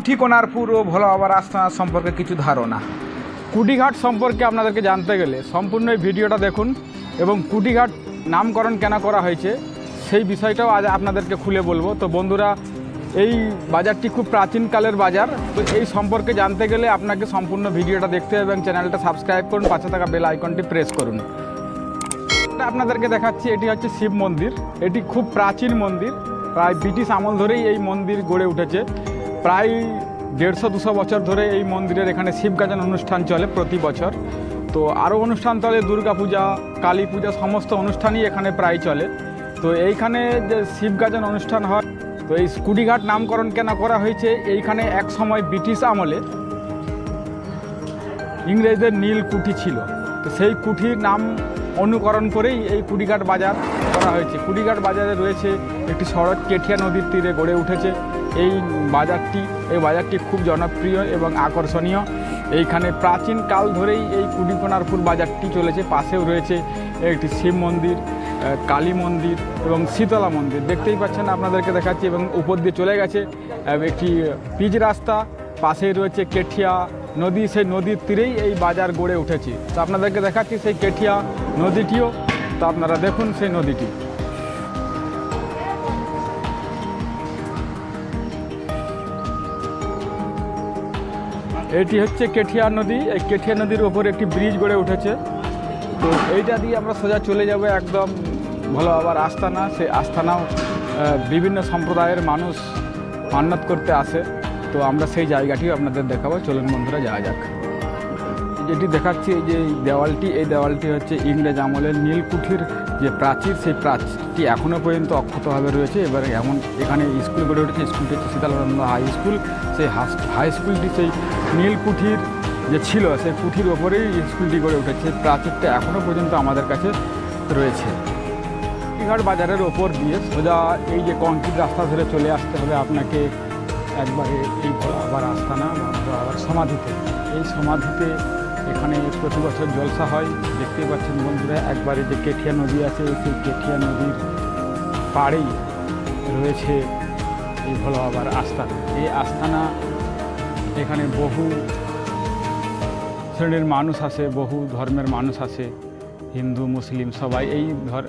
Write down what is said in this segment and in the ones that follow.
কুঠিকোনারপুর ও ভোলা বাবার আস্থানা সম্পর্কে কিছু ধারণা। কুটিঘাট সম্পর্কে আপনাদেরকে জানতে গেলে সম্পূর্ণ এই ভিডিওটা দেখুন এবং কুটিঘাট নামকরণ কেন করা হয়েছে সেই বিষয়টাও আজ আপনাদেরকে খুলে বলব। তো বন্ধুরা, এই বাজারটি খুব প্রাচীনকালের বাজার। তো এই সম্পর্কে জানতে গেলে আপনাকে সম্পূর্ণ ভিডিওটা দেখতে হবে এবং চ্যানেলটা সাবস্ক্রাইব করুন, পাশে থাকা বেল আইকনটি প্রেস করুন। আপনাদেরকে দেখাচ্ছি, এটি হচ্ছে শিব মন্দির। এটি খুব প্রাচীন মন্দির, প্রায় ব্রিটিশ আমল ধরেই এই মন্দির গড়ে উঠেছে। প্রায় দেড়শো, দুশো বছর ধরে এই মন্দিরের এখানে শিবগাজন অনুষ্ঠান চলে প্রতি বছর। তো আরও অনুষ্ঠান চলে দুর্গাপূজা কালী পূজা, সমস্ত অনুষ্ঠানই এখানে প্রায় চলে। তো এইখানে যে শিবগাজন অনুষ্ঠান হয়, তো এই স্কুটিঘাট নামকরণ কেন করা হয়েছে, এইখানে এক সময় ব্রিটিশ আমলে ইংরেজদের নীল কুঠি ছিল। তো সেই কুঠির নাম অনুকরণ করেই এই কুড়িঘাট বাজার করা হয়েছে। কুড়িঘাট বাজারে রয়েছে একটি সড়ক কেঠিয়া নদীর তীরে গড়ে উঠেছে। এই বাজারটি এই বাজারটি খুব জনপ্রিয় এবং আকর্ষণীয়। এইখানে প্রাচীন কাল ধরেই এই কুড়িকোনারপুর বাজারটি চলেছে, পাশেও রয়েছে একটি শিব মন্দির কালী মন্দির এবং শীতলা মন্দির। দেখতেই পাচ্ছেন আপনাদেরকে দেখাচ্ছি এবং উপর দিয়ে চলে গেছে একটি পিচ রাস্তা, পাশেই রয়েছে কেঠিয়া নদী, সেই নদীর তীরেই এই বাজার গড়ে উঠেছে। তো আপনাদেরকে দেখাচ্ছি সেই কেঠিয়া নদীটিও, তো আপনারা দেখুন সেই নদীটি। এটি হচ্ছে কেঠিয়া নদী। এই কেঠিয়া নদীর ওপর একটি ব্রিজ গড়ে উঠেছে। তো এইটা দিয়ে আমরা সোজা চলে যাব একদম ভালো আবার আস্তানা। সে আস্তানাও বিভিন্ন সম্প্রদায়ের মানুষ মান্নাত করতে আসে। তো আমরা সেই জায়গাটিও আপনাদের দেখাবো। চলুন বন্ধুরা, যাওয়া যাক। যেটি দেখাচ্ছি যে দেওয়ালটি, এই দেওয়ালটি হচ্ছে ইংরেজ আমলের নীলকুঠির যে প্রাচীর, সেই প্রাচীরটি এখনও পর্যন্ত অক্ষতভাবে রয়েছে। এবার এমন এখানে স্কুল গড়ে উঠেছে স্কুলটি হচ্ছে সীতালানন্দ হাই স্কুল। সেই হাই স্কুলটি সেই নীলকুঠির যে ছিল, সেই কুঠির ওপরেই স্কুলটি গড়ে উঠেছে। প্রাচীরটা এখনও পর্যন্ত আমাদের কাছে রয়েছে। কুটিঘাট বাজারের ওপর দিয়ে সোজা এই যে কংক্রিট রাস্তা ধরে চলে আসতে হবে আপনাকে। একবারে এই আবার আস্তানা আবার সমাধিতে। এই সমাধিতে এখানে প্রতি বছর জলসা হয়। দেখতেই পাচ্ছেন বন্ধুরা, একবারে যে কেঠিয়া নদী আছে, সেই কেঠিয়া নদীর পাড়েই রয়েছে এই ভোলা বাবার আস্তানা। এই আস্থানা এখানে বহু শ্রেণির মানুষ আসে, বহু ধর্মের মানুষ আসে, হিন্দু, মুসলিম সবাই এই ধর,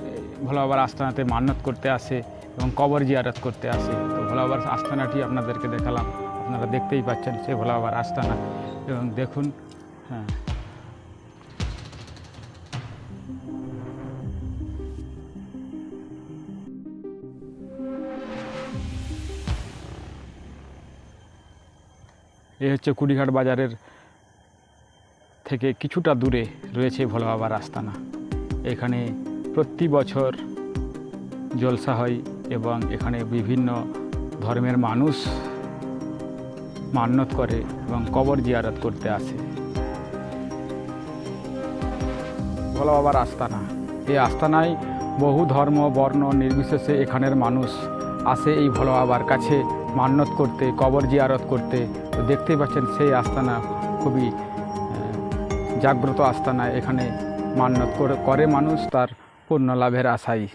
ভোলা বাবার আস্তানাতে মান্যত করতে আসে এবং কবর জিয়ারত করতে আসে। তো ভোলা বাবার আস্তানাটি আপনাদেরকে দেখালাম, আপনারা দেখতেই পাচ্ছেন সে ভোলা বাবার আস্তানা। এবং দেখুন হ্যাঁ। এই হচ্ছে কুড়িঘাট বাজারের থেকে কিছুটা দূরে রয়েছে ভোলা বাবার আস্তানা এখানে প্রতি বছর জলসা হয় এবং এখানে বিভিন্ন ধর্মের মানুষ মান্যত করে এবং কবর জিয়ারত করতে আসে। ভোলা বাবার আস্তানা। এই আস্তানায় বহু ধর্ম, বর্ণ, নির্বিশেষে এখানের মানুষ আসে এই ভোলা বাবার কাছে মান্যত করতে, কবর জিয়ারত করতে। তো দেখতেই পাচ্ছেন সেই আস্তানা খুবই জাগ্রত আস্তানা এখানে মান্যত করে মানুষ তার পূর্ণ লাভের আশায়